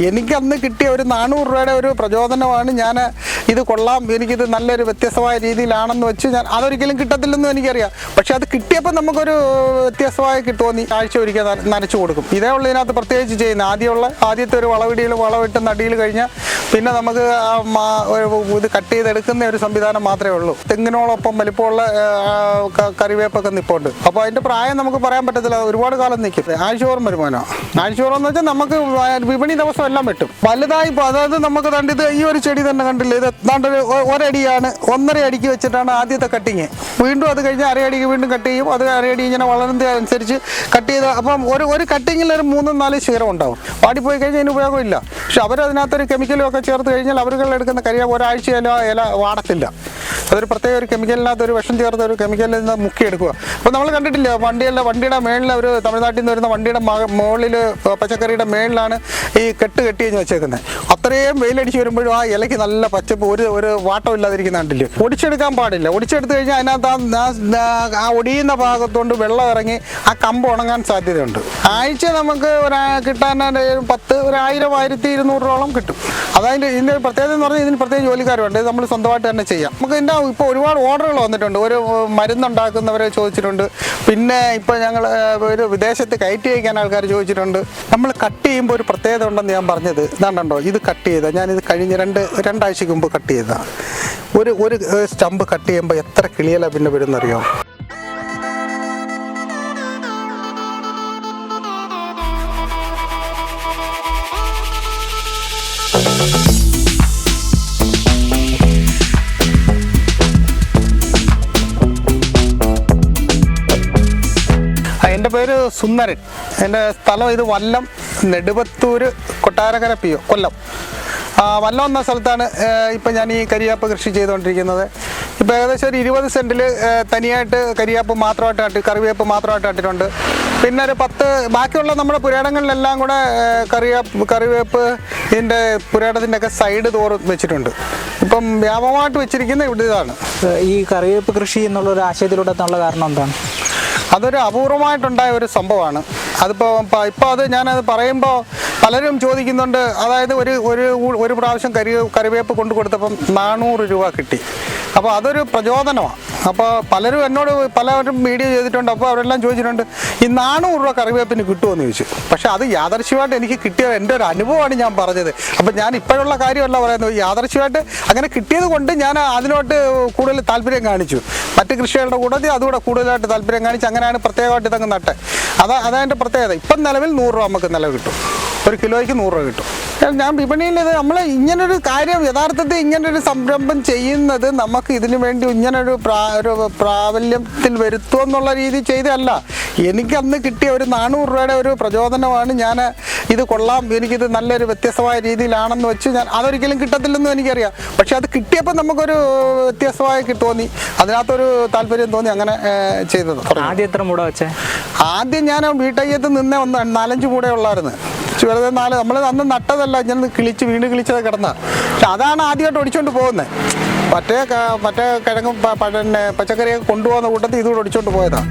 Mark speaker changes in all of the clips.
Speaker 1: എനിക്ക് അന്ന് കിട്ടിയ ഒരു നാനൂറ് രൂപയുടെ ഒരു പ്രചോദനമാണ് ഞാൻ ഇത് കൊള്ളാം എനിക്കിത് നല്ലൊരു വ്യത്യസ്തമായ രീതിയിലാണെന്ന് വെച്ച് ഞാൻ അതൊരിക്കലും കിട്ടത്തില്ലെന്നും എനിക്കറിയാം. പക്ഷെ അത് കിട്ടിയപ്പോൾ നമുക്കൊരു വ്യത്യസ്തമായി കിട്ടുമെന്ന് ആഴ്ച ഒരിക്കൽ നന- നനച്ചു കൊടുക്കും. ഇതേ ഉള്ളൂ ഇതിനകത്ത് പ്രത്യേകിച്ച് ചെയ്യുന്നത്. ആദ്യമുള്ള ആദ്യത്തെ ഒരു വളവിടിയിൽ വളവിട്ട് നടിയിൽ കഴിഞ്ഞാൽ പിന്നെ നമുക്ക് ഇത് കട്ട് ചെയ്തെടുക്കുന്ന ഒരു സംവിധാനം മാത്രമേ ഉള്ളൂ. തെങ്ങിനോടൊപ്പം വലിപ്പമുള്ള കറിവേപ്പൊക്കെ നിപ്പുണ്ട്. അപ്പോൾ അതിന്റെ പ്രായം നമുക്ക് പറയാൻ പറ്റത്തില്ല. ഒരുപാട് കാലം നിൽക്കും ആഴ്ചോറും വരുമാനം ആഴ്ചയോറും എന്ന് വെച്ചാൽ നമുക്ക് വിപണി ദിവസം എല്ലാം വെട്ടും. വലുതായി അതായത് നമുക്ക് കണ്ടിത് ഈ ഒരു ചെടി തന്നെ കണ്ടില്ല? ഇത് ഒരു ഒരടിയാണ് ഒന്നര അടിക്ക് വെച്ചിട്ടാണ് ആദ്യത്തെ കട്ടിങ് വീണ്ടും അത് കഴിഞ്ഞ് അരയടിക്ക് വീണ്ടും കട്ട് ചെയ്യും. അത് അരയടി ഇങ്ങനെ വളരുന്നത് അനുസരിച്ച് കട്ട് ചെയ്ത് അപ്പം ഒരു ഒരു കട്ടിങ്ങിൽ ഒരു മൂന്നും നാല് ശീലം ഉണ്ടാവും. വാടിപ്പോയി കഴിഞ്ഞാൽ അതിന് ഉപയോഗമില്ല. പക്ഷെ അവരതിനകത്തൊരു കെമിക്കലും ഒക്കെ ചേർത്ത് കഴിഞ്ഞാൽ അവരുകൾ എടുക്കുന്ന കരിയ ഒരാഴ്ച ഇല ഇല വാടത്തില്ല. അതൊരു പ്രത്യേക ഒരു കെമിക്കലിനകത്ത് ഒരു വിഷം ചേർത്ത് ഒരു കെമിക്കലിൽ നിന്ന് മുക്കിയെടുക്കുക. അപ്പോൾ നമ്മൾ കണ്ടിട്ടില്ല വണ്ടിയല്ല വണ്ടിയുടെ മേളിൽ അവർ തമിഴ്നാട്ടിൽ നിന്ന് വരുന്ന വണ്ടിയുടെ മുകളിൽ പച്ചക്കറിയുടെ മേളിലാണ് ഈ കെട്ട് കെട്ടി വെച്ചേക്കുന്നത് അത്രയും വെയിലടിച്ച് വരുമ്പോഴും ആ ഇലയ്ക്ക് നല്ല പച്ചപ്പ് ഒരു ഒരു വാട്ടം ഇല്ലാതിരിക്കുന്ന കണ്ടില്ലേ? ഒടിച്ചെടുക്കാൻ പാടില്ല. ഒടിച്ചെടുത്ത് കഴിഞ്ഞാൽ അതിനകത്ത് ആ- ഒടിയുന്ന ഭാഗത്തോണ്ട് വെള്ളം ഇറങ്ങി ആ കമ്പ് ഉണങ്ങാൻ സാധ്യതയുണ്ട്. ആഴ്ച നമുക്ക് ഒരു കിട്ടാൻ പത്ത് ഒരു ആയിരം ആയിരത്തി ഇരുന്നൂറോളം കിട്ടും. അതതിന്റെ ഇതിന്റെ പ്രത്യേകത എന്ന് പറഞ്ഞാൽ ഇതിന് പ്രത്യേക ജോലിക്കാരുണ്ട്. നമ്മൾ സ്വന്തമായിട്ട് തന്നെ ചെയ്യാം. നമുക്ക് ഇതിന്റെ ഇപ്പോൾ ഒരുപാട് ഓർഡറുകൾ വന്നിട്ടുണ്ട്. ഒരു മരുന്നുണ്ടാക്കുന്നവരെ ചോദിച്ചിട്ടുണ്ട്. പിന്നെ ഇപ്പോൾ ഞങ്ങൾ ഒരു വിദേശത്ത് കയറ്റി അയക്കാൻ ആൾക്കാർ ചോദിച്ചിട്ടുണ്ട്. നമ്മൾ കട്ട് ചെയ്യുമ്പോൾ ഒരു പ്രത്യേകത ഉണ്ടെന്ന് ഞാൻ പറഞ്ഞത്. ഇതാണ്ടോ? ഇത് കട്ട് ചെയ്ത. ഞാനിത് കഴിഞ്ഞ് രണ്ട് രണ്ടാഴ്ചക്ക് മുമ്പ് കട്ട് ചെയ്തതാണ് ഒരു ഒരു സ്റ്റമ്പ് കട്ട് ചെയ്യുമ്പോൾ എത്ര കിളിയല പിന്നെ വരുന്നറിയോ? എന്റെ പേര് സുന്ദരൻ. എന്റെ സ്ഥലം ഇത് വല്ലം നെടുവത്തൂർ കൊട്ടാരക്കര പി കൊല്ലം. വല്ലം എന്ന സ്ഥലത്താണ് ഇപ്പം ഞാൻ ഈ കരിയാപ്പ് കൃഷി ചെയ്തുകൊണ്ടിരിക്കുന്നത് ഇപ്പോൾ ഏകദേശം ഒരു ഇരുപത് സെന്റിൽ തനിയായിട്ട് കരിയാപ്പ് മാത്രമായിട്ട് നട്ടി കറിവേപ്പ് മാത്രമായിട്ട് നട്ടിട്ടുണ്ട്. പിന്നെ ഒരു പത്ത് ബാക്കിയുള്ള നമ്മുടെ പുരാടങ്ങളിലെല്ലാം കൂടെ കറിവേപ്പ് കറിവേപ്പ് ഇതിന്റെ പുരാടത്തിന്റെ ഒക്കെ സൈഡ് തോറും വെച്ചിട്ടുണ്ട്. ഇപ്പം വ്യാപകമായിട്ട് വെച്ചിരിക്കുന്ന ഇവിടെ ഇതാണ്.
Speaker 2: ഈ കറിവേപ്പ് കൃഷി എന്നുള്ള ഒരു ആശയത്തിലൂടെ എന്നുള്ള കാരണം എന്താണ്?
Speaker 1: അതൊരു അപൂർവമായിട്ടുണ്ടായ ഒരു സംഭവമാണ്. അതിപ്പോൾ ഇപ്പോൾ അത് ഞാനത് പറയുമ്പോൾ പലരും ചോദിക്കുന്നുണ്ട് അതായത് ഒരു ഒരു ഒരു പ്രാവശ്യം കരി കറിവേപ്പ് കൊണ്ടു കൊടുത്തപ്പം നാനൂറ് രൂപ കിട്ടി. അപ്പോൾ അതൊരു പ്രചോദനമാണ്. അപ്പോൾ പലരും എന്നോട് പലരും വീഡിയോ ചെയ്തിട്ടുണ്ട് അപ്പോൾ അവരെല്ലാം ചോദിച്ചിട്ടുണ്ട് ഈ നാനൂറ് രൂപ കറിവേപ്പിന് കിട്ടുമെന്ന് ചോദിച്ചു. പക്ഷേ അത് യാദർശ്യമായിട്ട് എനിക്ക് കിട്ടിയ എന്റെ ഒരു അനുഭവമാണ് ഞാൻ പറഞ്ഞത്. അപ്പോൾ ഞാൻ ഇപ്പോഴുള്ള കാര്യമല്ല പറയുന്നത്. യാദർശ്യമായിട്ട് അങ്ങനെ കിട്ടിയത് കൊണ്ട് ഞാൻ അതിനോട്ട് കൂടുതൽ താല്പര്യം കാണിച്ചു. മറ്റ് കൃഷികളുടെ കൂടെ അതുകൂടെ കൂടുതലായിട്ട് താല്പര്യം കാണിച്ച് അങ്ങനെയാണ് പ്രത്യേകമായിട്ട് ഇതങ്ങ് നട്ടെ. അതാ അതാ പ്രത്യേകത. ഇപ്പം നിലവിൽ നൂറ് രൂപ നമുക്ക് നിലവ് കിട്ടും. ഒരു കിലോയ്ക്ക് നൂറ് രൂപ കിട്ടും. ഞാൻ വിപണിയിൽ ഇത് നമ്മൾ ഇങ്ങനൊരു കാര്യം യഥാർത്ഥത്തിൽ ഇങ്ങനൊരു സംരംഭം ചെയ്യുന്നത് നമുക്ക് ഇതിനു വേണ്ടി ഇങ്ങനൊരു പ്രാ ഒരു പ്രാബല്യത്തിൽ വരുത്തുക എന്നുള്ള രീതി ചെയ്തല്ല എനിക്ക് അന്ന് കിട്ടിയ ഒരു നാനൂറ് രൂപയുടെ ഒരു പ്രചോദനമാണ് ഞാൻ ഇത് കൊള്ളാം എനിക്കിത് നല്ലൊരു വ്യത്യസ്തമായ രീതിയിലാണെന്ന് വെച്ച് ഞാൻ അതൊരിക്കലും കിട്ടത്തില്ലെന്നും എനിക്കറിയാം. പക്ഷെ അത് കിട്ടിയപ്പോൾ നമുക്കൊരു വ്യത്യസ്തമായി തോന്നി. അതിനകത്തൊരു താല്പര്യം തോന്നി അങ്ങനെ ചെയ്തത്.
Speaker 2: ആദ്യം എത്ര മുട വെച്ചേ?
Speaker 1: ആദ്യം ഞാൻ വീട്ടയ്യത്ത് നിന്നേ ഒന്ന് നാലഞ്ച് കൂടെ ഉള്ളായിരുന്നു. വെറുതെ നാല് നമ്മൾ അന്ന് നട്ടതല്ല ഇങ്ങനെ കിളിച്ച് വീണ് കിളിച്ചത് കിടന്ന. പക്ഷെ അതാണ് ആദ്യമായിട്ട് ഒടിച്ചോണ്ട് പോകുന്നത് മറ്റേ മറ്റേ കിഴങ്ങും പിന്നെ പച്ചക്കറിയൊക്കെ കൊണ്ടുപോകുന്ന കൂട്ടത്തിൽ ഇതുകൂടെ ഒടിച്ചോണ്ട് പോയതാണ്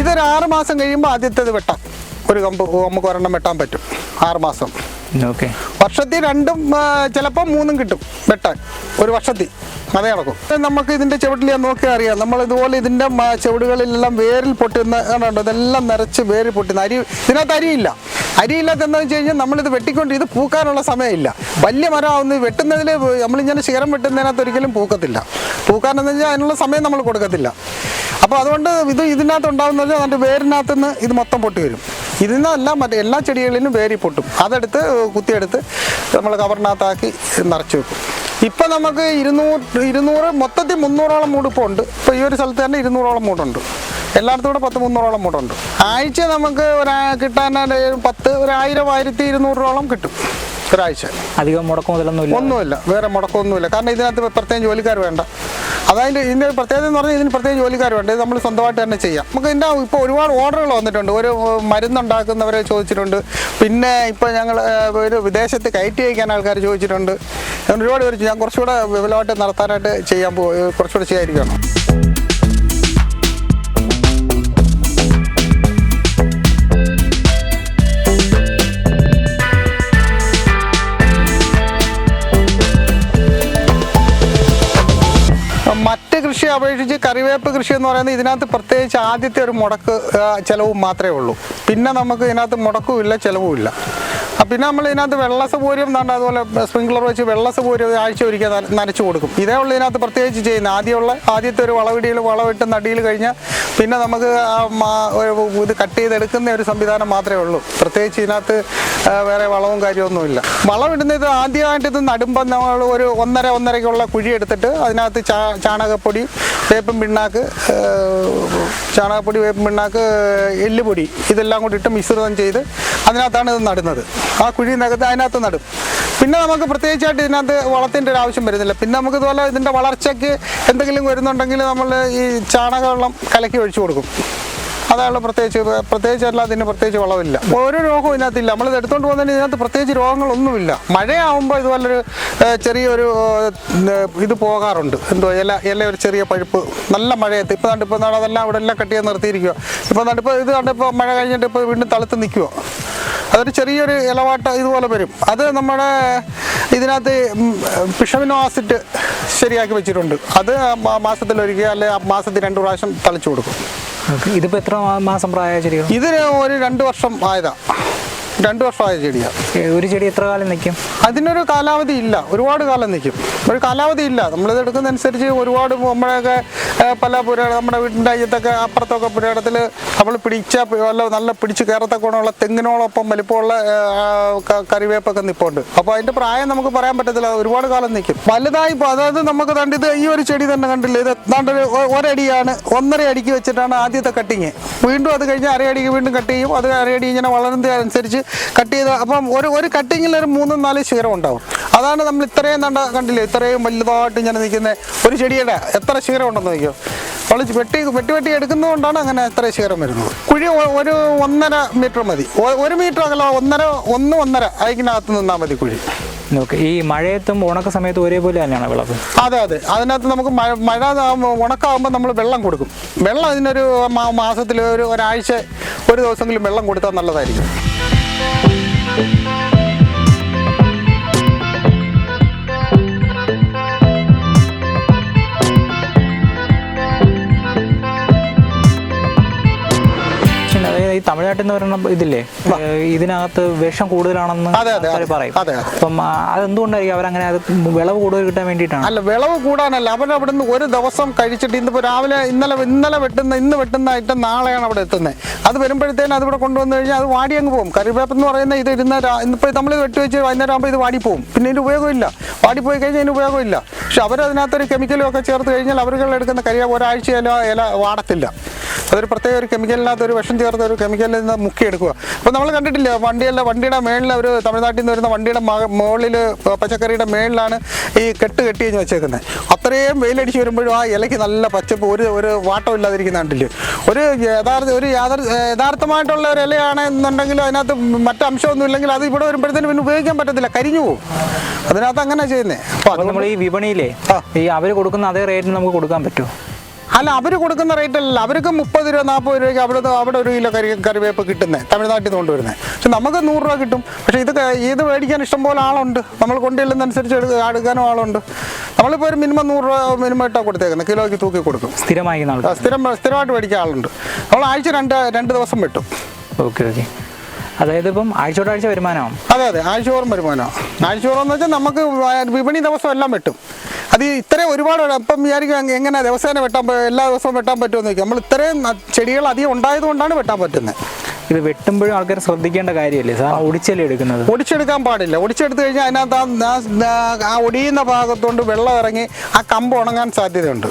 Speaker 1: ഇതൊരു ആറ് മാസം കഴിയുമ്പോൾ ആദ്യത്തേത് വെട്ടാം. ഒരു കമ്പ് നമുക്ക് ഒരെണ്ണം വെട്ടാൻ പറ്റും. ആറ് മാസം.
Speaker 2: ഓക്കെ.
Speaker 1: വർഷത്തിൽ രണ്ടും ചിലപ്പോൾ മൂന്നും കിട്ടും വെട്ടാൻ. ഒരു വർഷത്തിൽ. അതേ നടക്കും നമുക്ക് ഇതിന്റെ ചുവട്ടിൽ ഞാൻ നോക്കിയാൽ അറിയാം. നമ്മൾ ഇതുപോലെ ഇതിന്റെ മ- ചുവടുകളിലെല്ലാം വേരിൽ പൊട്ടുന്ന കണ്ടോ? ഇതെല്ലാം നിറച്ച് വേരിൽ പൊട്ടുന്ന അരി ഇതിനകത്ത് അരിയില്ല. അരിയില്ലാത്ത എന്താണെന്ന് വെച്ച് കഴിഞ്ഞാൽ നമ്മളിത് വെട്ടിക്കൊണ്ട് ഇത് പൂക്കാനുള്ള സമയമില്ല. വലിയ മരം ആവുന്നത് വെട്ടുന്നതിൽ നമ്മളിങ്ങനെ ശിഖരം വെട്ടുന്നതിനകത്ത് ഒരിക്കലും പൂക്കത്തില്ല. പൂക്കാനെന്ന് വെച്ചാൽ അതിനുള്ള സമയം നമ്മൾ കൊടുക്കത്തില്ല. അപ്പോൾ അതുകൊണ്ട് ഇത് ഇതിനകത്ത് ഉണ്ടാകുന്നത് അതിന്റെ വേരിനകത്ത് നിന്ന് ഇത് മൊത്തം പൊട്ടി വരും. ഇതിൽ നിന്നല്ല മറ്റേ എല്ലാ ചെടികളിലും വേരി പൊട്ടും. അതെടുത്ത് കുത്തിയെടുത്ത് നമ്മൾ കവറിനകത്താക്കി നിറച്ച് വെക്കും. ഇപ്പം നമുക്ക് ഇരുന്നൂറ് ഇരുന്നൂറ് മൊത്തത്തിൽ മുന്നൂറോളം മൂട് ഇപ്പോൾ ഉണ്ട്. ഇപ്പോൾ ഈ ഒരു സ്ഥലത്ത് തന്നെ ഇരുന്നൂറോളം മൂടുണ്ട്. എല്ലായിടത്തും കൂടെ പത്ത് മുന്നൂറോളം മൂടുണ്ട്. ആഴ്ച നമുക്ക് ഒരു കിട്ടാൻ പത്ത് ഒരു ആയിരം ആയിരത്തി ഇരുന്നൂറോളം കിട്ടും. ഒരാഴ്ച.
Speaker 2: അധികം മുടക്കം മുതലൊന്നുമില്ല.
Speaker 1: ഒന്നുമില്ല. വേറെ മുടക്കമൊന്നുമില്ല. കാരണം ഇതിനകത്ത് പ്രത്യേകം ജോലിക്കാർ വേണ്ട. അതായത് ഇതിന്റെ പ്രത്യേകത എന്ന് പറഞ്ഞാൽ ഇതിന് പ്രത്യേകം ജോലിക്കാർ വേണ്ട. ഇത് നമ്മൾ സ്വന്തമായിട്ട് തന്നെ ചെയ്യാം. നമുക്ക് ഇതിന്റെ ഇപ്പോൾ ഒരുപാട് ഓർഡറുകൾ വന്നിട്ടുണ്ട്. ഒരു മരുന്നുണ്ടാക്കുന്നവരെ ചോദിച്ചിട്ടുണ്ട്. പിന്നെ ഇപ്പോൾ ഞങ്ങൾ ഒരു വിദേശത്ത് കയറ്റി അയക്കാൻ ആൾക്കാർ ചോദിച്ചിട്ടുണ്ട്. അങ്ങനെ ഒരുപാട് പേര് ഞാൻ കുറച്ചുകൂടെ വിപുലമായിട്ട് നടത്താനായിട്ട് ചെയ്യാൻ പോ കുറച്ചുകൂടെ ചെയ്യാതിരിക്കണം അപേക്ഷിച്ച് കറിവേപ്പ് കൃഷി എന്ന് പറയുന്നത് ഇതിനകത്ത് പ്രത്യേകിച്ച് ആദ്യത്തെ ഒരു മുടക്ക് ചിലവും മാത്രമേ ഉള്ളൂ. പിന്നെ നമുക്ക് ഇതിനകത്ത് മുടക്കുമില്ല ഇല്ല ചെലവും ഇല്ല ആ, പിന്നെ നമ്മൾ ഇതിനകത്ത് വെള്ള സൗകര്യം എന്താണ്ട് അതുപോലെ സ്പ്രിംഗ്ലർ വെച്ച് വെള്ളസപൂര്യം ആഴ്ച ഒരിക്കൽ നന- നനച്ചു കൊടുക്കും. ഇതേ ഉള്ളൂ ഇതിനകത്ത് പ്രത്യേകിച്ച് ചെയ്യുന്നത്. ആദ്യമുള്ള ആദ്യത്തെ ഒരു വളവിടിയിൽ വളവിട്ട് നടിയിൽ കഴിഞ്ഞാൽ പിന്നെ നമുക്ക് ഇത് കട്ട് ചെയ്തെടുക്കുന്ന ഒരു സംവിധാനം മാത്രമേ ഉള്ളൂ. പ്രത്യേകിച്ച് ഇതിനകത്ത് വേറെ വളവും കാര്യമൊന്നുമില്ല. വളമിടുന്നത് ഇത് ആദ്യമായിട്ട് ഇത് നടുമ്പോൾ നമ്മൾ ഒരു ഒന്നര ഒന്നരയ്ക്കുള്ള കുഴി എടുത്തിട്ട് അതിനകത്ത് ചാണകപ്പൊടി വേപ്പും പിണ്ണാക്ക് ചാണകപ്പൊടി വേപ്പും പിണ്ണാക്ക് എല്ലുപൊടി ഇതെല്ലാം കൂടി ഇട്ട് മിശ്രിതം ചെയ്ത് അതിനകത്താണ് ഇത് നടുന്നത്. ആ കുഴി നകത്ത് അതിനകത്ത് നടും. പിന്നെ നമുക്ക് പ്രത്യേകിച്ചായിട്ട് ഇതിനകത്ത് വളത്തിന്റെ ഒരു ആവശ്യം വരുന്നില്ല. പിന്നെ നമുക്ക് ഇതുപോലെ ഇതിന്റെ വളർച്ചയ്ക്ക് എന്തെങ്കിലും വരുന്നുണ്ടെങ്കിൽ നമ്മൾ ഈ ചാണകവെള്ളം കലക്കി ഒഴിച്ചു കൊടുക്കും. അതാണ് പ്രത്യേകിച്ച് പ്രത്യേകിച്ച് അല്ല അതിന് പ്രത്യേകിച്ച് വളവില്ല. ഒരു രോഗവും ഇതിനകത്തില്ല നമ്മൾ ഇത് എടുത്തുകൊണ്ട് പോകുന്നതിന് ഇതിനകത്ത് പ്രത്യേകിച്ച് രോഗങ്ങളൊന്നുമില്ല. മഴയാവുമ്പോൾ ഇതുപോലൊരു ചെറിയൊരു ഇത് പോകാറുണ്ട്. എന്തോ ഇല ഇല ഒരു ചെറിയ പഴുപ്പ് നല്ല മഴയത്ത്. ഇപ്പോൾ നാളെ അതെല്ലാം ഇവിടെ എല്ലാം കട്ട് ചെയ്ത് നിർത്തിയിരിക്കുക ഇപ്പോൾ കണ്ട് ഇത് കണ്ടിപ്പോൾ മഴ കഴിഞ്ഞിട്ട് ഇപ്പോൾ വീണ്ടും തളുത്ത് നിൽക്കുമോ അതൊരു ചെറിയൊരു ഇലവാട്ട ഇതുപോലെ വരും. അത് നമ്മുടെ ഇതിനകത്ത് പിഷമിനോ ആസിഡ് ശരിയാക്കി വെച്ചിട്ടുണ്ട്. അത് മാസത്തിൽ മാസത്തിലൊരിക്കൽ അല്ലെ മാസത്തിൽ രണ്ട് പ്രാവശ്യം തളിച്ചു കൊടുക്കും.
Speaker 2: ഇതിപ്പോ ഇതിപ്പോൾ എത്ര മാസം പ്രായ ചെടികൾ
Speaker 1: ഇതിന് ഒരു രണ്ട് വർഷം ആയതാ. രണ്ട് വർഷമായ ചെടിയാണ്
Speaker 2: ഒരു ചെടി എത്ര കാലം നിൽക്കും
Speaker 1: അതിനൊരു കാലാവധി ഇല്ല. ഒരുപാട് കാലം നിൽക്കും ഒരു കാലാവധി ഇല്ല. നമ്മളിത് എടുക്കുന്നതനുസരിച്ച് ഒരുപാട് നമ്മളെയൊക്കെ പല പുരാടം നമ്മുടെ വീടിന്റെ അയ്യത്തൊക്കെ അപ്പുറത്തൊക്കെ പുരാടത്തിൽ നമ്മൾ പിടിച്ച വല്ല നല്ല പിടിച്ച് കയറത്തക്കോണമുള്ള തെങ്ങിനോടൊപ്പം വലിപ്പമുള്ള കറിവേപ്പൊക്കെ നിൽപ്പുണ്ട് അപ്പോൾ അതിന്റെ പ്രായം നമുക്ക് പറയാൻ പറ്റത്തില്ല. ഒരുപാട് കാലം നിൽക്കും വലുതായി അതായത് നമുക്ക് കണ്ട് ഇത് ഈ ഒരു ചെടി തന്നെ കണ്ടില്ല? ഇത് എന്താണ്ട് ഒരടിയാണ് ഒന്നര അടിക്ക് വെച്ചിട്ടാണ് ആദ്യത്തെ കട്ടിങ്. വീണ്ടും അത് കഴിഞ്ഞ് അരയടിക്ക് വീണ്ടും കട്ട് ചെയ്യും. അത് അരയടി ഇങ്ങനെ വളരുന്നതനുസരിച്ച് കട്ട് ചെയ്ത് അപ്പം ഒരു ഒരു കട്ടിങ്ങിൽ ഒരു മൂന്നും നാല് ശിഖരം ഉണ്ടാവും. അതാണ് നമ്മൾ ഇത്രയും നണ്ട കണ്ടില്ലേ? ഇത്രയും വലുതായിട്ട് ഇങ്ങനെ നിൽക്കുന്ന ഒരു ചെടിയുടെ എത്ര ശിഖരം ഉണ്ടെന്ന് നോക്കിയോ? നമ്മൾ വെട്ടി വെട്ടി വെട്ടി എടുക്കുന്നതുകൊണ്ടാണ് അങ്ങനെ എത്ര ശിഖരം വരുന്നത്. കുഴി ഒരു ഒന്നര മീറ്റർ മതി. ഒരു മീറ്റർ അകല ഒന്നര ഒന്ന് ഒന്നര അതിനകത്ത് നിന്നാൽ മതി കുഴി.
Speaker 2: ഈ മഴയത്തും ഉണക്ക സമയത്തും ഒരേപോലെ തന്നെയാണ് വിളവ്.
Speaker 1: അതെ അതെ. അതിനകത്ത് നമുക്ക് മഴ മഴ ഉണക്കാകുമ്പോൾ നമ്മൾ വെള്ളം കൊടുക്കും. വെള്ളം അതിനൊരു മാസത്തിൽ ഒരു ഒരാഴ്ച ഒരു ദിവസമെങ്കിലും വെള്ളം കൊടുത്താൽ നല്ലതായിരിക്കും.
Speaker 2: പക്ഷേ തമിഴ്നാട്ടിൽ നിന്ന് പറയുന്ന ഇതില്ലേ? ഇതിനകത്ത് വിഷം കൂടുതലാണെന്ന്. പറയും. അപ്പം അതെന്തുകൊണ്ടായിരിക്കും അവരങ്ങനെ അത് വിളവ് കൂടുതൽ കിട്ടാൻ വേണ്ടിയിട്ടാണ്?
Speaker 1: അല്ല വിളവ് കൂടാനല്ല. അവൻ അവിടെ നിന്ന് ഒരു ദിവസം കഴിച്ചിട്ട് ഇന്നിപ്പോൾ രാവിലെ ഇന്നലെ ഇന്നലെ വെട്ടുന്ന ഇന്ന് വെട്ടുന്ന ഐറ്റം നാളെയാണ് അവിടെ എത്തുന്നത് അത് വരുമ്പോഴത്തേനും അത് ഇവിടെ കൊണ്ടുവന്നു കഴിഞ്ഞാൽ അത് വാടി അങ്ങ് പോകും. കറിവേപ്പ് എന്ന് പറയുന്ന ഇത് ഇരുന്ന ഇന്നിപ്പോൾ നമ്മൾ വെട്ടി വെച്ച് വൈകുന്നേരം ആകുമ്പോൾ ഇത് വാടി പോകും പിന്നെ ഇതിന് ഉപയോഗമില്ല. വാടി പോയി കഴിഞ്ഞാൽ ഇതിന് ഉപയോഗമില്ല. പക്ഷെ അവരതിനകത്തൊരു കെമിക്കലും ഒക്കെ ചേർത്ത് കഴിഞ്ഞാൽ അവരുകൾ എടുക്കുന്ന ഒരാഴ്ചയിലോ ഒരാഴ്ച ഇല വാടത്തില്ല. അതൊരു പ്രത്യേക ഒരു കെമിക്കലിനകത്ത് ഒരു വിഷം ചേർത്ത് ഒരു കെമിക്കലിൽ നിന്ന് മുക്കിയെടുക്കുക അപ്പോൾ നമ്മൾ കണ്ടിട്ടില്ല വണ്ടിയല്ല വണ്ടിയുടെ മേളിൽ അവർ തമിഴ്നാട്ടിൽ നിന്ന് വരുന്ന വണ്ടിയുടെ മുകളിൽ പച്ചക്കറിയുടെ മേളിലാണ് ഈ കെട്ട് കെട്ടി കഴിഞ്ഞ് വെച്ചേക്കുന്നത് അത്രയും വെയിലടിച്ച് വരുമ്പോഴും ആ ഇലയ്ക്ക് നല്ല പച്ചപ്പ് ഒരു ഒരു വാട്ടം ഇല്ലാതിരിക്കുന്ന കണ്ടില്ലേ? ഒരു യഥാർത്ഥ ഒരു യാഥാർ യഥാർത്ഥമായിട്ടുള്ള ഒരു ഇലയാണെന്നുണ്ടെങ്കിൽ അതിനകത്ത് മറ്റംശമൊന്നും ഇല്ലെങ്കിൽ അത് ഇവിടെ വരുമ്പോഴത്തേനും പിന്നെ ഉപയോഗിക്കാൻ പറ്റത്തില്ല കരിഞ്ഞു പോകും അതിനകത്ത് അങ്ങനെ ചെയ്യുന്നത് അപ്പോൾ
Speaker 2: നമ്മൾ ഈ വിപണിയിലെ ഈ അവർ കൊടുക്കുന്ന അതേ റേറ്റിന് നമുക്ക് കൊടുക്കാൻ പറ്റുമോ?
Speaker 1: അല്ല അവർ കൊടുക്കുന്ന റേറ്റ് അല്ല അവർക്ക് മുപ്പത് രൂപ നാൽപ്പത് രൂപയ്ക്ക് അവിടെ അവിടെ ഒരു കിലോ കറി കറിവേപ്പ് കിട്ടുന്നത് തമിഴ്നാട്ടിൽ നിന്ന് കൊണ്ടുവരുന്നത് പക്ഷെ നമുക്ക് നൂറ് രൂപ കിട്ടും. പക്ഷേ ഇത് ഇത് മേടിക്കാൻ ഇഷ്ടംപോലെ ആളുണ്ട്. നമ്മൾ കൊണ്ടുചെല്ലുന്നതനുസരിച്ച് എടുക്ക- എടുക്കാനും ആളുണ്ട്. നമ്മളിപ്പോൾ ഒരു മിനിമം നൂറ് രൂപ മിനിമം ഇട്ടാണ് കൊടുത്തേക്കുന്നത്. കിലോയ്ക്ക് തൂക്കി കൊടുക്കും.
Speaker 2: സ്ഥിരമായി
Speaker 1: സ്ഥിരം സ്ഥിരമായിട്ട് മേടിക്കാൻ ആളുണ്ട്. നമ്മൾ ആഴ്ച രണ്ട് രണ്ട് ദിവസം വെട്ടും.
Speaker 2: Okay okay. അതായത് ഇപ്പം ആഴ്ചയോടാഴ്ച വരുമാനമാണ്?
Speaker 1: അതെ അതെ. ആഴ്ചയോറും വരുമാനമാണ് ആഴ്ചയോറം എന്ന് വെച്ചാൽ നമുക്ക് വിപണി ദിവസം എല്ലാം വെട്ടും. അത് ഇത്രയും ഒരുപാട് ഇപ്പം വിചാരിക്കും എങ്ങനെ ദിവസേന വെട്ടാൻ എല്ലാ ദിവസവും വെട്ടാൻ പറ്റുമെന്ന് ചോദിക്കും. നമ്മൾ ഇത്രയും ചെടികൾ അധികം ഉണ്ടായതുകൊണ്ടാണ് വെട്ടാൻ പറ്റുന്നത്.
Speaker 2: ഇത് വെട്ടുമ്പോഴും ആൾക്കാർ ശ്രദ്ധിക്കേണ്ട കാര്യമല്ലേ സാർ? ഒടിച്ചല്ലേ എടുക്കുന്നത്?
Speaker 1: ഒടിച്ചെടുക്കാൻ പാടില്ല. ഒടിച്ചെടുത്ത് കഴിഞ്ഞാൽ അതിനകത്ത് ആ- ഒടിയുന്ന ഭാഗത്തോണ്ട് വെള്ളം ഇറങ്ങി ആ കമ്പ് ഉണങ്ങാൻ സാധ്യതയുണ്ട്.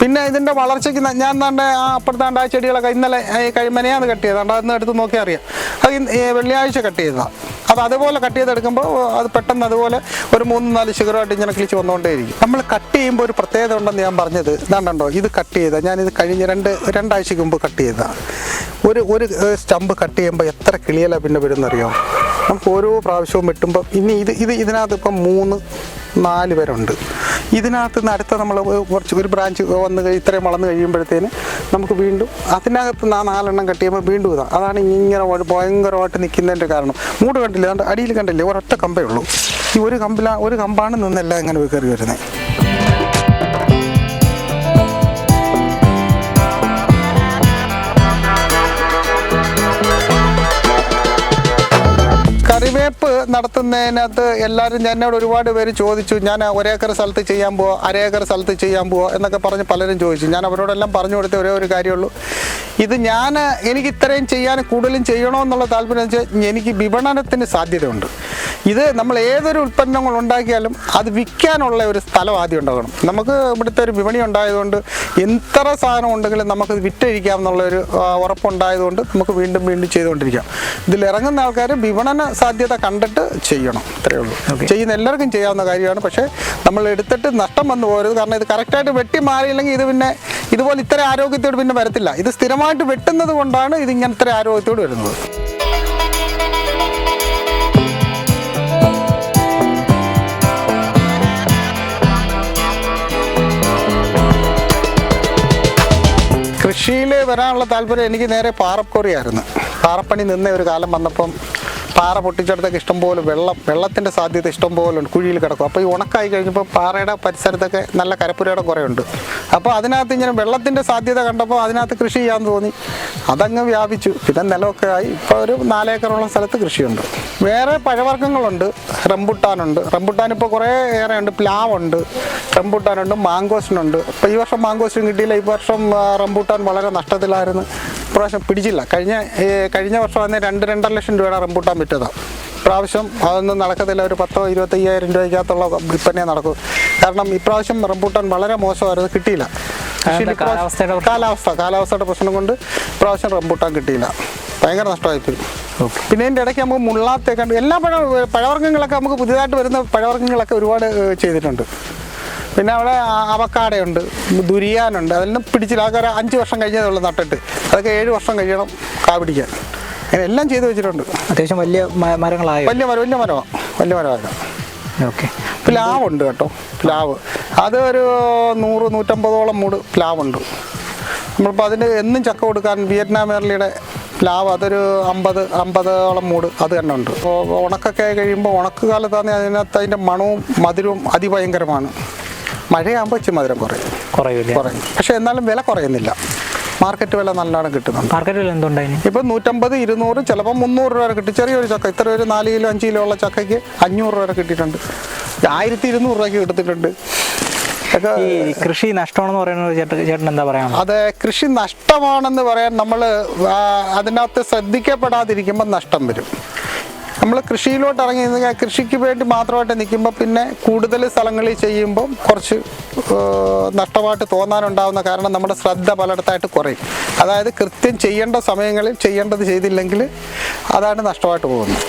Speaker 1: പിന്നെ ഇതിന്റെ വളർച്ചയ്ക്ക് ഞാൻ തന്നെ ആ അപ്പുറത്താണ്ട് ആ ചെടികളൊക്കെ ഇന്നലെ കഴിമനെയാണ് കട്ട് ചെയ്തത്. അതൊന്ന് എടുത്ത് നോക്കിയാൽ അറിയാം. അത് വെള്ളിയാഴ്ച കട്ട് ചെയ്തതാണ് അത് അതുപോലെ കട്ട് ചെയ്തെടുക്കുമ്പോൾ അത് പെട്ടെന്ന് അതുപോലെ ഒരു മൂന്ന് നാല് ശിഖരമായിട്ട് ഇങ്ങനെ കിളിച്ച് വന്നുകൊണ്ടേയിരിക്കും നമ്മൾ കട്ട് ചെയ്യുമ്പോൾ ഒരു പ്രത്യേകത ഉണ്ടെന്ന് ഞാൻ പറഞ്ഞത് ഇതാണ്ടോ? ഇത് കട്ട് ചെയ്താൽ ഞാനിത് കഴിഞ്ഞ രണ്ട് രണ്ടാഴ്ചക്ക് മുമ്പ് കട്ട് ചെയ്തതാണ് ഒരു ഒരു സ്റ്റമ്പ് കട്ട് ചെയ്യുമ്പോൾ എത്ര കിളിയല പിന്നെ വരുന്നറിയോ? നമുക്ക് ഓരോ പ്രാവശ്യവും വെട്ടുമ്പോൾ ഇനി ഇത് ഇത് ഇതിനകത്ത് ഇപ്പം മൂന്ന് നാല് പേരുണ്ട്. ഇതിനകത്ത് നിന്ന് അടുത്ത നമ്മൾ കുറച്ച് ഒരു ബ്രാഞ്ച് വന്ന് ഇത്രയും വളർന്ന് കഴിയുമ്പോഴത്തേന് നമുക്ക് വീണ്ടും അതിനകത്ത് നിന്ന് ആ നാലെണ്ണം കട്ട് ചെയ്യുമ്പോൾ വീണ്ടും ഇതാണ് അതാണ് ഇങ്ങനെ ഭയങ്കരമായിട്ട് നിൽക്കുന്നതിന്റെ കാരണം. മൂട് കണ്ടില്ല? അതുകൊണ്ട് അടിയിൽ കണ്ടില്ലേ? ഒരൊറ്റ കമ്പേ ഉള്ളൂ. ഈ ഒരു കമ്പില ഒരു കമ്പാണ് നിന്നെല്ലാം ഇങ്ങനെ കയറി വരുന്നത് കറിവേപ്പ് നടത്തുന്നതിനകത്ത് എല്ലാവരും എന്നോട് ഒരുപാട് പേര് ചോദിച്ചു ഞാൻ ഒരേക്കർ സ്ഥലത്ത് ചെയ്യാൻ പോവാ അരേക്കർ സ്ഥലത്ത് ചെയ്യാൻ പോവാ എന്നൊക്കെ പറഞ്ഞ് പലരും ചോദിച്ചു. ഞാൻ അവരോടെല്ലാം പറഞ്ഞു കൊടുത്ത ഒരേ ഒരു കാര്യമുള്ളൂ. ഇത് ഞാൻ എനിക്ക് ഇത്രയും ചെയ്യാൻ കൂടുതലും ചെയ്യണമെന്നുള്ള താല്പര്യം വെച്ചാൽ എനിക്ക് വിപണനത്തിന് സാധ്യതയുണ്ട്. ഇത് നമ്മൾ ഏതൊരു ഉൽപ്പന്നങ്ങൾ ഉണ്ടാക്കിയാലും അത് വിൽക്കാനുള്ള ഒരു സ്ഥലം ആദ്യം ഉണ്ടാകണം. നമുക്ക് ഇവിടുത്തെ ഒരു വിപണി ഉണ്ടായതുകൊണ്ട് എത്ര സാധനം ഉണ്ടെങ്കിലും നമുക്ക് വിറ്റഴിക്കാം എന്നുള്ള ഒരു ആ, ഉറപ്പുണ്ടായതുകൊണ്ട് നമുക്ക് വീണ്ടും വീണ്ടും ചെയ്തുകൊണ്ടിരിക്കാം. ഇതിൽ ഇറങ്ങുന്ന ആൾക്കാർ വിപണന സാധ്യത കണ്ടിട്ട് ചെയ്യണം. അത്രയേ ഉള്ളൂ. ചെയ്യുന്ന എല്ലാവർക്കും ചെയ്യാവുന്ന കാര്യമാണ്. പക്ഷേ നമ്മൾ എടുത്തിട്ട് നഷ്ടം വന്നു പോകരുത് കാരണം ഇത് കറക്റ്റായിട്ട് വെട്ടി മാറിയില്ലെങ്കിൽ ഇത് പിന്നെ ഇതുപോലെ ഇത്ര ആരോഗ്യത്തോട് പിന്നെ വരത്തില്ല. ഇത് സ്ഥിരമായിട്ട് വെട്ടുന്നത് കൊണ്ടാണ് ഇത് ഇങ്ങനത്തെ ആരോഗ്യത്തോട് വരുന്നത്. കൃഷിയിൽ വരാനുള്ള താല്പര്യം എനിക്ക് നേരെ പാറപ്പൊറിയായിരുന്നു പാറപ്പണി നിന്ന ഒരു കാലം വന്നപ്പം പാറ പൊട്ടിച്ചെടുത്തൊക്കെ ഇഷ്ടംപോലെ വെള്ളം വെള്ളത്തിന്റെ സാധ്യത ഇഷ്ടംപോലെ ഉണ്ട് കുഴിയിൽ കിടക്കും. അപ്പോൾ ഈ ഉണക്കായി കഴിഞ്ഞപ്പോൾ പാറയുടെ പരിസരത്തൊക്കെ നല്ല കരപ്പുരയുടെ കുറേ ഉണ്ട് അപ്പോൾ അതിനകത്ത് ഇങ്ങനെ വെള്ളത്തിന്റെ സാധ്യത കണ്ടപ്പോൾ അതിനകത്ത് കൃഷി ചെയ്യാൻ തോന്നി. അതങ്ങ് വ്യാപിച്ചു. പിന്നെ നിലമൊക്കെ ആയി. ഇപ്പോൾ ഒരു നാലേക്കറോളം സ്ഥലത്ത് കൃഷിയുണ്ട്. വേറെ പഴവർഗങ്ങളുണ്ട്. റംബുട്ടാനുണ്ട്. റംബുട്ടാൻ ഇപ്പോൾ കുറേ ഏറെ ഉണ്ട് പ്ലാവുണ്ട്. റംബുട്ടാനുണ്ട്. മാങ്കോസിനുണ്ട്. ഇപ്പോൾ ഈ വർഷം മാങ്കോസിനും കിട്ടിയില്ല. ഈ വർഷം റംബൂട്ടാൻ വളരെ നഷ്ടത്തിലായിരുന്നു. ഇപ്രാവശ്യം പിടിച്ചില്ല. കഴിഞ്ഞ കഴിഞ്ഞ വർഷം വന്ന് രണ്ട് രണ്ടര ലക്ഷം രൂപയുടെ റംബൂട്ടാൻ വിറ്റതാണ് ഇപ്രാവശ്യം അതൊന്നും നടക്കത്തില്ല. ഒരു പത്തോ ഇരുപത്തയ്യായിരം രൂപയ്ക്കകത്തുള്ള വിൽപ്പനയെ നടക്കും കാരണം ഇപ്രാവശ്യം റംബൂട്ടാൻ വളരെ മോശമായിരുന്നു. കിട്ടിയില്ല? കാലാവസ്ഥ കാലാവസ്ഥയുടെ പ്രശ്നം കൊണ്ട് ഇപ്രാവശ്യം റംബൂട്ടാൻ കിട്ടിയില്ല. ഭയങ്കര നഷ്ടമായിപ്പോയി. പിന്നെ ഇതിന്റെ ഇടയ്ക്ക് നമുക്ക് മുള്ളാത്തേക്കാണ്ട് കണ്ട് എല്ലാ പഴ പഴവർഗങ്ങളൊക്കെ നമുക്ക് പുതിയതായിട്ട് വരുന്ന പഴവർഗങ്ങളൊക്കെ ഒരുപാട് ചെയ്തിട്ടുണ്ട്. പിന്നെ അവിടെ അവക്കാടയുണ്ട് ദുരിയാനുണ്ട് അതെല്ലാം പിടിച്ചില്ല. അതൊക്കെ ഒരു അഞ്ച് വർഷം കഴിഞ്ഞതേ ഉള്ളൂ നട്ടിട്ട്. അതൊക്കെ ഏഴ് വർഷം കഴിയണം കാ പിടിക്കാൻ. അങ്ങനെ എല്ലാം ചെയ്ത് വെച്ചിട്ടുണ്ട്.
Speaker 2: അത്യാവശ്യം വലിയ മരങ്ങളായ?
Speaker 1: വലിയ മരം വലിയ മരമാണ് വലിയ മരമായിരുന്നു.
Speaker 2: ഓക്കെ.
Speaker 1: പ്ലാവുണ്ട് കേട്ടോ പ്ലാവ് അത് ഒരു നൂറ് നൂറ്റമ്പതോളം മൂട് പ്ലാവുണ്ട് നമ്മളിപ്പോൾ അതിന് എന്നും ചക്ക കൊടുക്കാൻ വിയറ്റ്നാം എയർലിയുടെ പ്ലാവ് അതൊരു അമ്പത് അമ്പതോളം മൂട് അത് തന്നെ ഉണ്ട്. ഉണക്കൊക്കെ കഴിയുമ്പോൾ ഉണക്ക് കാലത്താണ് അതിനകത്ത് അതിന്റെ മണവും മധുരവും അതിഭയങ്കരമാണ്. മഴയാകുമ്പോൾ ഇച്ചിരി മധുരം കുറയും.
Speaker 2: കുറയൂല
Speaker 1: കുറയും. പക്ഷേ എന്നാലും വില കുറയുന്നില്ല. മാർക്കറ്റ് വില നല്ലോണം കിട്ടുന്നുണ്ട്.
Speaker 2: മാർക്കറ്റ് വില എന്തുണ്ടായിരുന്നു
Speaker 1: ഇപ്പം നൂറ്റമ്പത് ഇരുന്നൂറ് ചിലപ്പോൾ മുന്നൂറ് രൂപ വരെ കിട്ടി. ചെറിയൊരു ചക്ക ഇത്ര ഒരു നാല് കിലോ അഞ്ച് കിലോ ഉള്ള ചക്കയ്ക്ക് അഞ്ഞൂറ് രൂപ വരെ കിട്ടിയിട്ടുണ്ട്. ആയിരത്തി ഇരുന്നൂറ് രൂപയ്ക്ക് എടുത്തിട്ടുണ്ട്.
Speaker 2: ഈ കൃഷി നഷ്ടമാണെന്ന് പറയുന്നത് ചേട്ടൻ എന്താ പറയാ?
Speaker 1: അതെ കൃഷി നഷ്ടമാണെന്ന് പറയാൻ നമ്മൾ അതിനകത്ത് ശ്രദ്ധിക്കപ്പെടാതിരിക്കുമ്പോൾ നഷ്ടം വരും. നമ്മൾ കൃഷിയിലോട്ട് ഇറങ്ങി കൃഷിക്ക് വേണ്ടി മാത്രമായിട്ട് നിൽക്കുമ്പോൾ പിന്നെ കൂടുതൽ സ്ഥലങ്ങളിൽ ചെയ്യുമ്പോൾ കുറച്ച് നഷ്ടമായിട്ട് തോന്നാനുണ്ടാവുന്ന കാരണം നമ്മുടെ ശ്രദ്ധ പലയിടത്തായിട്ട് കുറയും. അതായത് കൃത്യം ചെയ്യേണ്ട സമയങ്ങളിൽ ചെയ്യേണ്ടത് ചെയ്തില്ലെങ്കിൽ അതാണ് നഷ്ടമായിട്ട് പോകുന്നത്.